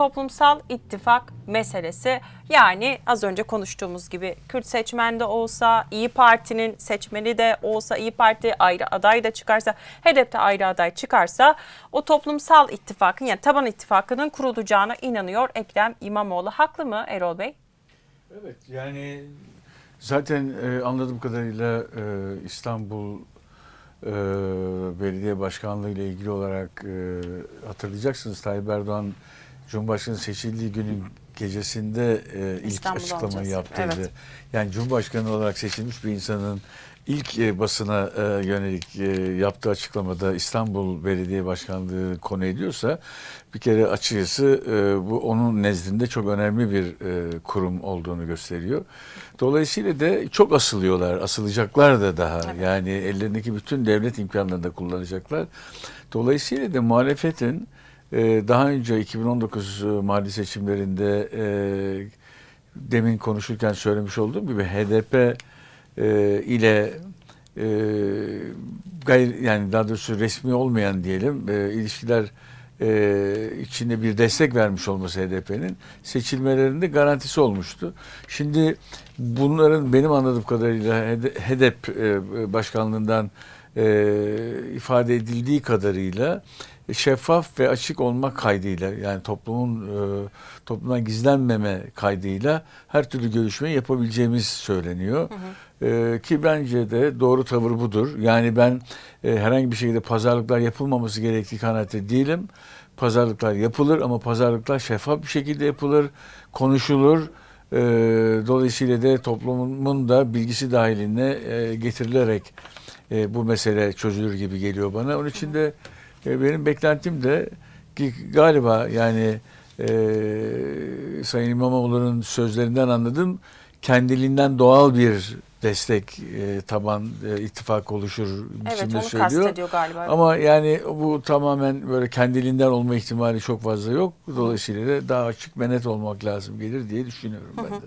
Toplumsal ittifak meselesi yani az önce konuştuğumuz gibi Kürt seçmen de olsa, İyi Parti'nin seçmeni de olsa, İyi Parti ayrı aday da çıkarsa, HDP de ayrı aday çıkarsa o toplumsal ittifakın yani taban ittifakının kurulacağına inanıyor Ekrem İmamoğlu. Haklı mı Erol Bey? Evet yani zaten e, anladığım kadarıyla e, İstanbul e, Belediye Başkanlığı ile ilgili olarak e, hatırlayacaksınız Tayyip Erdoğan Cumhurbaşkanı seçildiği günün gecesinde e, ilk İstanbul açıklamayı alacağız. yaptıydı. Evet. Yani Cumhurbaşkanı olarak seçilmiş bir insanın ilk e, basına e, yönelik e, yaptığı açıklamada İstanbul Belediye Başkanlığı konu ediyorsa bir kere açıkçası e, bu onun nezdinde çok önemli bir e, kurum olduğunu gösteriyor. Dolayısıyla da çok asılıyorlar, asılacaklar da daha. Yani ellerindeki bütün devlet imkanlarını da kullanacaklar. Dolayısıyla da muhalefetin daha önce 2019 Mali seçimlerinde e, demin konuşurken söylemiş olduğum gibi HDP e, ile e, gayri yani daha doğrusu resmi olmayan diyelim e, ilişkiler e, içinde bir destek vermiş olması HDP'nin seçilmelerinde garantisi olmuştu. Şimdi bunların benim anladığım kadarıyla HDP e, başkanlığından e, ifade edildiği kadarıyla şeffaf ve açık olmak kaydıyla yani toplumun e, toplumdan gizlenmeme kaydıyla her türlü görüşmeyi yapabileceğimiz söyleniyor. E, ki bence de doğru tavır budur. Yani ben e, herhangi bir şekilde pazarlıklar yapılmaması gerektiği kanaati değilim. Pazarlıklar yapılır ama pazarlıklar şeffaf bir şekilde yapılır, konuşulur. E, dolayısıyla da toplumun da bilgisi dahiline e, getirilerek e, bu mesele çözülür gibi geliyor bana. Onun için de e, benim beklentim de ki galiba yani e, Sayın İmamoğlu'nun sözlerinden anladım kendiliğinden doğal bir destek e, taban e, ittifak oluşur Evet biçimde onu söylüyor. kastediyor galiba. Ama yani bu tamamen böyle kendiliğinden olma ihtimali çok fazla yok. Dolayısıyla da daha açık ve net olmak lazım gelir diye düşünüyorum ben de.